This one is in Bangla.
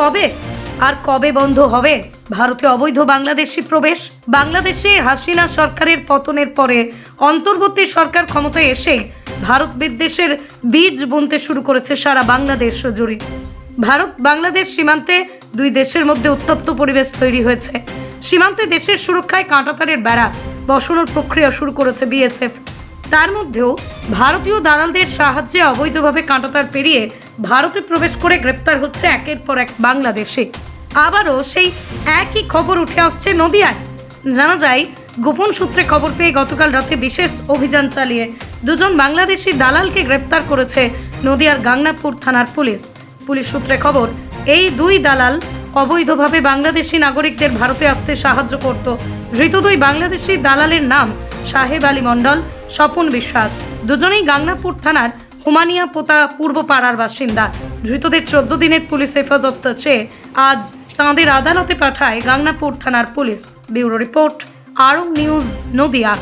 কবে? আর কবে বন্ধ হবে? ভারতে অবৈধ বাংলাদেশি প্রবেশ, বাংলাদেশে হাসিনা সরকারের পতনের পরে অন্তর্বর্তী সরকার ক্ষমতায় এসে ভারত বিদ্বেষের বীজ বুনতে শুরু করেছে সারা বাংলাদেশ জুড়ে। ভারত, বাংলাদেশ সীমান্তে দুই দেশের মধ্যে উত্তপ্ত পরিবেশ তৈরি হয়েছে। সীমান্তে দেশের সুরক্ষায় কাঁটাতারের বেড়া বসানোর প্রক্রিয়া শুরু করেছে বিএসএফ। তার মধ্যেও ভারতীয় দালালদের সাহায্যে অবৈধভাবে কাঁটাতার পেরিয়ে ভারতে প্রবেশ করে গ্রেপ্তার হচ্ছে একের পর এক বাংলাদেশে। আবারও সেই একই খবর উঠে আসছে নদিয়ায়। জানা যায়, গোপন সূত্রে খবর পেয়ে গতকাল রাতে বিশেষ অভিযান চালিয়ে দুজন বাংলাদেশি দালালকে গ্রেপ্তার করেছে নদিয়ার গাংনাপুর থানার পুলিশ। পুলিশ সূত্রে খবর, এই দুই দালাল অবৈধভাবে বাংলাদেশি নাগরিকদের ভারতে আসতে সাহায্য করত। ধৃত দুই বাংলাদেশি দালালের নাম সাহেব আলী মণ্ডল, স্বপন বিশ্বাস। দুজনেই গাংনাপুর থানার হুমানিয়া পোতা পূর্ব পাড়ার বাসিন্দা। ধৃতদের চোদ্দ দিনের পুলিশ হেফাজত চেয়ে আজ তাঁদের আদালতে পাঠায় গাংনাপুর থানার police. Bureau report, Arong news, Nadia.